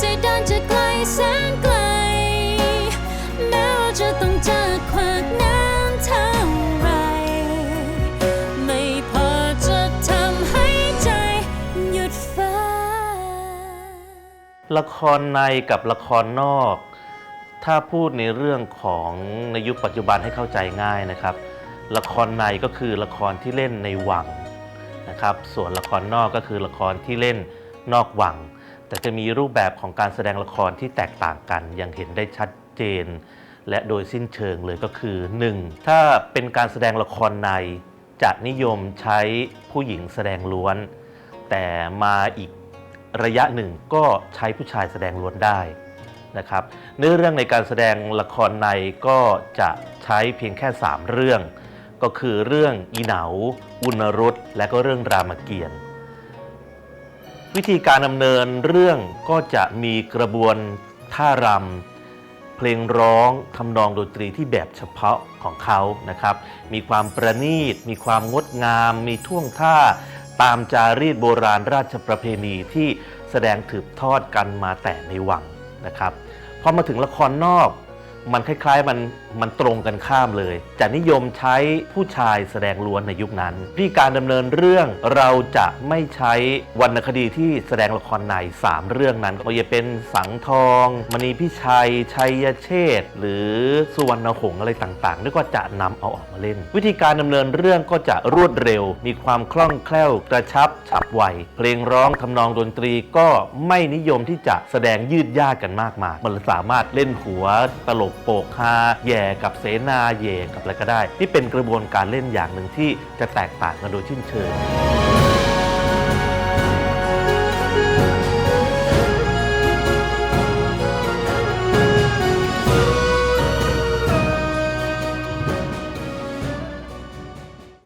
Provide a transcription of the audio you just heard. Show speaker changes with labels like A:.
A: ใจเดินจะไกลแสนไกล แม้ว่าจะต้องเจอขวากน้ำเท่าไร ไม่พอจะทำให้ใจหยุดฝัน
B: ละครในกับละครนอก ถ้าพูดในเรื่องของในยุคปัจจุบันให้เข้าใจง่ายนะครับ ละครในก็คือละครที่เล่นในวังนะครับ ส่วนละครนอกก็คือละครที่เล่นนอกวัง แต่จะมีรูปแบบของการแสดงละครที่แตกต่างกัน อย่างเห็นได้ชัดเจน และโดยสิ้นเชิงเลยก็คือ 1. ถ้าเป็นการแสดงละครในจะนิยมใช้ผู้หญิงแสดงล้วน แต่มาอีกระยะหนึ่งก็ใช้ผู้ชายแสดงล้วนได้นะครับเนื้อเรื่องในการแสดงละครในก็จะใช้เพียงแค่ 3 เรื่อง ก็คือเรื่องอีเหนาอุณรุตและก็เรื่องรามเกียรติ์ วิธีการดำเนินเรื่องก็จะมีกระบวนท่ารำเพลงร้องทำนองดนตรีที่แบบเฉพาะของเขานะครับ มีความประณีต มีความงดงาม มีท่วงท่าตามจารีตโบราณราชประเพณีที่แสดงถืบทอดกันมาแต่ในวังนะครับพอมาถึงละครนอก มันคล้ายๆมันมันตรงกันข้ามเลย จะนิยมใช้ผู้ชายแสดงล้วนในยุคนั้นวิธีการดำเนินเรื่องเราจะไม่ใช้วรรณคดีที่แสดงละครในสามเรื่องนั้นก็จะเป็นสังทอง มณีพิชัย ชัยเชษหรือสุวรรณหงส์อะไรต่างๆนี่ก็จะนำเอาออกมาเล่น วิธีการดำเนินเรื่องก็จะรวดเร็ว มีความคล่องแคล่วกระชับฉับไวเพลงร้องทำนองดนตรีก็ไม่นิยมที่จะแสดงยืดยาดกันมากมายมันสามารถเล่นหัวตลกโปกฮาแย่กับเสนาแย่กับอะไรก็ได้ นี่เป็นกระบวนการเล่นอย่างหนึ่งที่จะแตกต่างกันโดยชิ้นเชิง